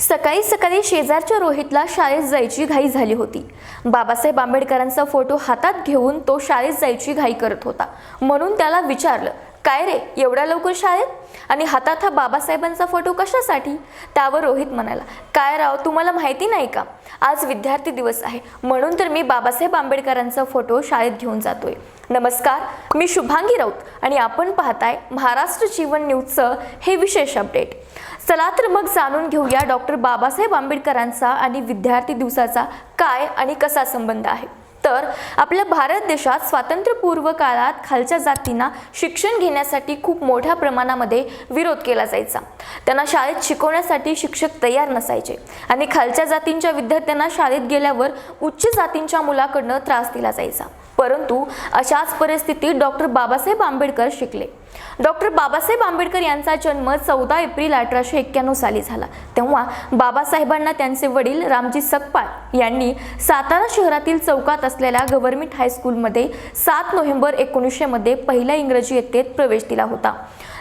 सकाळी सकाळी शेजारच्या रोहितला शाळेत जायची घाई झाली होती. बाबासाहेब आंबेडकरांचा फोटो हातात घेऊन तो शाळेत जायची घाई करत होता. म्हणून त्याला विचारलं काय रे एवढ्या लवकर शाळेत? आणि हातात हा बाबासाहेबांचा फोटो कशासाठी? त्यावर रोहित म्हणाला काय राव तुम्हाला माहिती नाही का? आज विद्यार्थी दिवस आहे म्हणून तर मी बाबासाहेब आंबेडकरांचा फोटो शाळेत घेऊन जातोय. नमस्कार मी शुभांगी राऊत आणि आपण पाहताय महाराष्ट्र जीवन न्यूजचं हे विशेष अपडेट. चला तर मग जाणून घेऊया डॉक्टर बाबासाहेब आंबेडकरांचा आणि विद्यार्थी दिवसाचा काय आणि कसा संबंध आहे. तर आपल्या भारत देशात स्वातंत्र्यपूर्व काळात खालच्या जातींना शिक्षण घेण्यासाठी खूप मोठ्या प्रमाणामध्ये विरोध केला जायचा. त्यांना शाळेत शिकवण्यासाठी शिक्षक तयार नसायचे आणि खालच्या जातींच्या विद्यार्थ्यांना शाळेत गेल्यावर उच्च जातींच्या मुलाकडनं त्रास दिला जायचा. परंतु अशाच परिस्थितीत डॉक्टर बाबासाहेब आंबेडकर शिकले. डॉक्टर बाबासाहेब आंबेडकर यांचा जन्म चौदा एप्रिल अठराशे एक्क्याण्णव साली झाला. तेव्हा बाबासाहेबांना त्यांचे वडील रामजी सकपाळ यांनी सातारा शहरातील चौकात असलेल्या गव्हर्नमेंट हायस्कूलमध्ये सात नोव्हेंबर एकोणीसशेमध्ये पहिल्या इंग्रजी इयत्तेत प्रवेश दिला होता.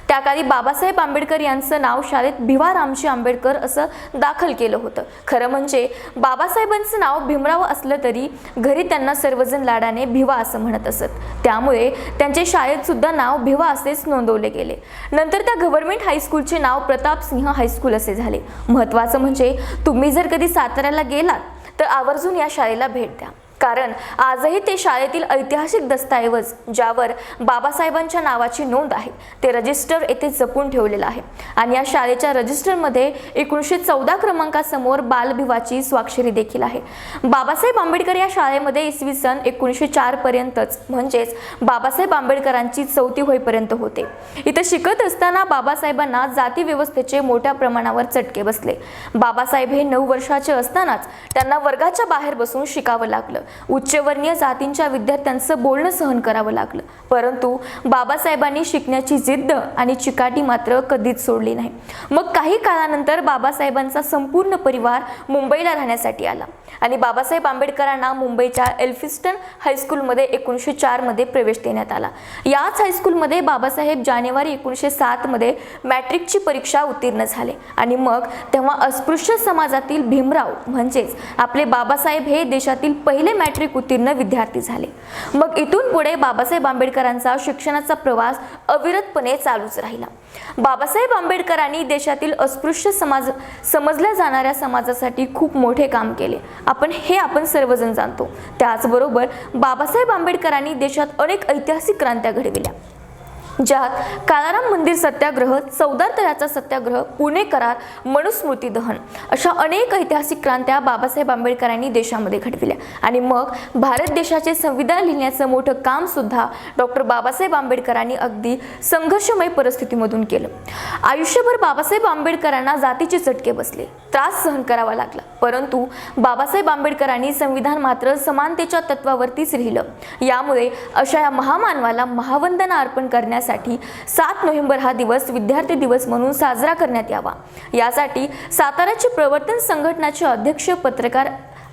त्या काळी बाबासाहेब आंबेडकर यांचं नाव शाळेत भिवा रामजी आंबेडकर असं दाखल केलं होतं. खरं म्हणजे बाबासाहेबांचं नाव भीमराव असलं तरी घरी त्यांना सर्वजण लाडाने भिवा असं म्हणत असत. त्यामुळे त्यांचे शाळेत सुद्धा नाव भिवा असेच नोंदवले गेले. नंतर त्या गव्हर्नमेंट हायस्कूलचे नाव प्रताप सिंह हायस्कूल असे झाले. महत्त्वाचं म्हणजे तुम्ही जर कधी साताऱ्याला गेलात तर आवर्जून या शाळेला भेट द्या. कारण आजही ते शाळेतील ऐतिहासिक दस्तऐवज ज्यावर बाबासाहेबांच्या नावाची नोंद आहे ते रजिस्टर येथे जपून ठेवलेलं आहे. आणि या शाळेच्या रजिस्टरमध्ये एकोणीसशे चौदा क्रमांकासमोर बालभिवाची स्वाक्षरी देखील आहे. बाबासाहेब आंबेडकर या शाळेमध्ये इसवी सन एकोणीसशे चार पर्यंतच म्हणजेच बाबासाहेब आंबेडकरांची चौथी होईपर्यंत होते. इथं शिकत असताना बाबासाहेबांना जाती व्यवस्थेचे मोठ्या प्रमाणावर चटके बसले. बाबासाहेब हे नऊ वर्षाचे असतानाच त्यांना वर्गाच्या बाहेर बसून शिकावं लागलं. उच्चवर्णीय जातींच्या विद्यार्थ्यांचं बोलणं सहन करावं लागलं. परंतु बाबासाहेबांनी शिकण्याची जिद्द आणि चिकाटी मात्र कधीच सोडली नाही. मग काही काळानंतर बाबासाहेबांचा संपूर्ण परिवार मुंबईला राहण्यासाठी आला. आणि बाबासाहेब आंबेडकरांना मुंबईच्या एल्फिस्टन हायस्कूलमध्ये एकोणीसशे चारमध्ये प्रवेश देण्यात आला. याच हायस्कूलमध्ये बाबासाहेब जानेवारी एकोणीसशे सातमध्ये मॅट्रिकची परीक्षा उत्तीर्ण झाले. आणि मग तेव्हा अस्पृश्य समाजातील भीमराव म्हणजेच आपले बाबासाहेब हे देशातील पहिले मॅट्रिक उत्तीर्ण विद्यार्थी झाले. मग इथून पुढे बाबासाहेब आंबेडकरांचा शिक्षणाचा प्रवास अविरतपणे चालूच राहिला. बाबासाहेब आंबेडकरांनी देशातील अस्पृश्य समाज समजल्या जाणाऱ्या समाजासाठी खूप मोठे काम केले. आपण हे आपण सर्वजण जाणतो. त्याचबरोबर बाबासाहेब आंबेडकरांनी देशात अनेक ऐतिहासिक क्रांत्या घडविल्या. ज्यात कालाराम मंदिर सत्याग्रह चौदार तळ्याचा सत्याग्रह पुणे करार मनुस्मृती दहन अशा अनेक ऐतिहासिक क्रांत्या बाबासाहेब आंबेडकरांनी देशामध्ये घडविल्या. आणि मग भारत देशाचे संविधान लिहिण्याचं मोठं काम सुद्धा डॉक्टर बाबासाहेब आंबेडकरांनी अगदी संघर्षमय परिस्थितीमधून केलं. आयुष्यभर बाबासाहेब आंबेडकरांना जातीचे चटके बसले. त्रास सहन करावा लागला. परंतु बाबासाहेब आंबेडकरांनी संविधान मात्र समानतेच्या तत्वावरतीच लिहिलं. यामुळे अशा या महामानवाला महावंदना अर्पण करण्यासाठी सात नोव्हेंबर हा दिवस विद्यार्थी दिवस म्हणून साजरा करण्यात यावा. यासाठी साताऱ्याचे प्रवर्तन संघटनाचे अध्यक्ष पत्रकार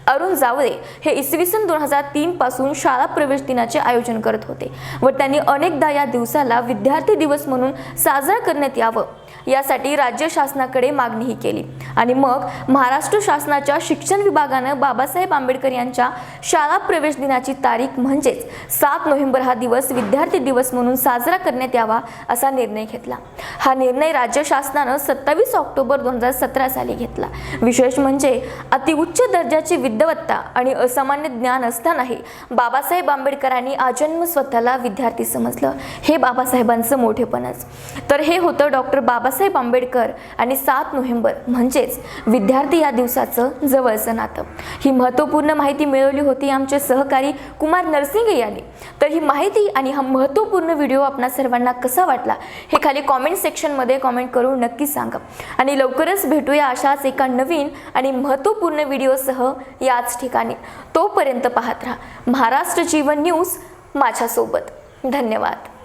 अरुण जावळे हे इसवी सन दोन हजार तीन पासून शाळा प्रवेश दिनाचे आयोजन करत होते व त्यांनी अनेकदा या दिवसाला विद्यार्थी दिवस म्हणून साजरा करण्यात यावं. यासाठी राज्य शासनाकडे मागणीही केली. आणि मग महाराष्ट्र शासनाच्या शिक्षण विभागानं बाबासाहेब आंबेडकर यांच्या शाळा प्रवेश दिनाची तारीख म्हणजेच सात नोव्हेंबर हा दिवस विद्यार्थी दिवस म्हणून साजरा करण्यात यावा असा निर्णय घेतला. हा निर्णय राज्य शासनानं सत्तावीस ऑक्टोबर दोन हजार सतरा साली घेतला. विशेष म्हणजे अतिउच्च दर्जाची विद्वत्ता आणि असामान्य ज्ञान असतानाही बाबासाहेब आंबेडकरांनी आजन्म स्वतःला विद्यार्थी समजलं. हे बाबासाहेबांचं मोठेपणच. तर हे होतं डॉक्टर बाबासाहेब आंबेडकर आणि सात नोव्हेंबर म्हणजेच विद्यार्थी या दिवसाचं जवळचं नातं. ही महत्त्वपूर्ण माहिती मिळवली होती आमचे सहकारी कुमार नरसिंगे यांनी. तर ही माहिती आणि हा महत्त्वपूर्ण व्हिडिओ आपणा सर्वांना कसा वाटला हे खाली कॉमेंट सेक्शनमध्ये कॉमेंट करून नक्की सांगा. आणि लवकरच भेटूया अशाच एका नवीन आणि महत्त्वपूर्ण व्हिडिओसह याच ठिकाणी. तोपर्यंत पाहत राहा महाराष्ट्र जीवन न्यूज माझ्यासोबत. धन्यवाद.